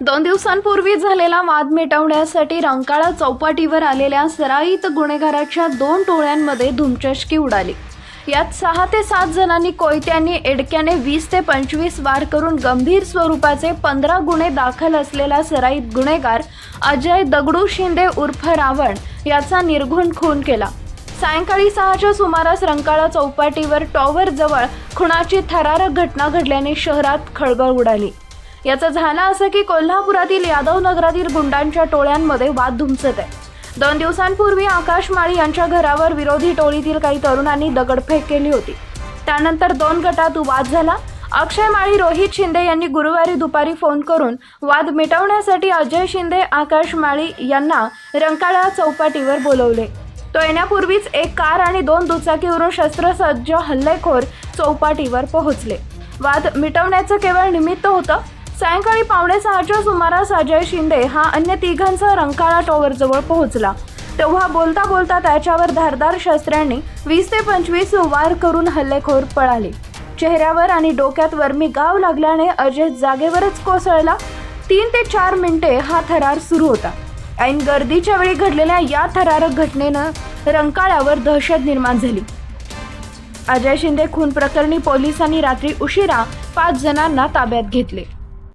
दोन दिवसांपूर्वी झालेला वाद मिटवण्यासाठी रंकाळा चौपाटीवर आलेल्या सराईत गुन्हेगाराच्या दोन टोळ्यांमध्ये धुमचष्की उडाली. यात सहा ते सात जणांनी कोयत्यांनी एडक्याने वीस ते पंचवीस वार करून गंभीर स्वरूपाचे पंधरा गुन्हे दाखल असलेला सराईत गुन्हेगार अजय दगडू शिंदे उर्फ रावण याचा निर्घुण खून केला. सायंकाळी सहाच्या सुमारास रंकाळा चौपाटीवर टॉवर जवळ खुणाची थरारक घटना घडल्याने शहरात खळबळ उडाली. याचं झालं असं की कोल्हापुरातील यादव नगरातील गुंडांच्या टोळ्यांमध्ये वाद धुमसत आहे. दोन दिवसांपूर्वी आकाश माळी यांच्या घरावर विरोधी टोळीतील काही तरुणांनी दगडफेक केली होती. त्यानंतर दोन गटात वाद झाला. अक्षय माळी रोहित शिंदे यांनी गुरुवारी दुपारी फोन करून वाद मिटवण्यासाठी अजय शिंदे आकाश माळी यांना रंकाळा चौपाटीवर बोलवले. तो येण्यापूर्वीच एक कार आणि दोन दुचाकीवरून शस्त्रसज्ज हल्लेखोर चौपाटीवर पोहोचले. वाद मिटवण्याचं केवळ निमित्त होतं सायंकाळी पावणे सहाच्या सुमारास अजय शिंदे हा अन्य तिघांचा रंकाळा टॉवरजवळ पोहोचला. तेव्हा बोलता बोलता त्याच्यावर धारदार शस्त्रांनी वीस ते पंचवीस वार करून हल्लेखोर पळाले. चेहऱ्यावर आणि डोक्यात वर्मी गाव लागल्याने अजय जागेवरच कोसळला. तीन ते चार मिनिटे हा थरार सुरू होता. ऐन गर्दीच्या वेळी घडलेल्या या थरारक घटनेनं रंकाळ्यावर दहशत निर्माण झाली. अजय शिंदे खून प्रकरणी पोलिसांनी रात्री उशिरा पाच जणांना ताब्यात घेतले.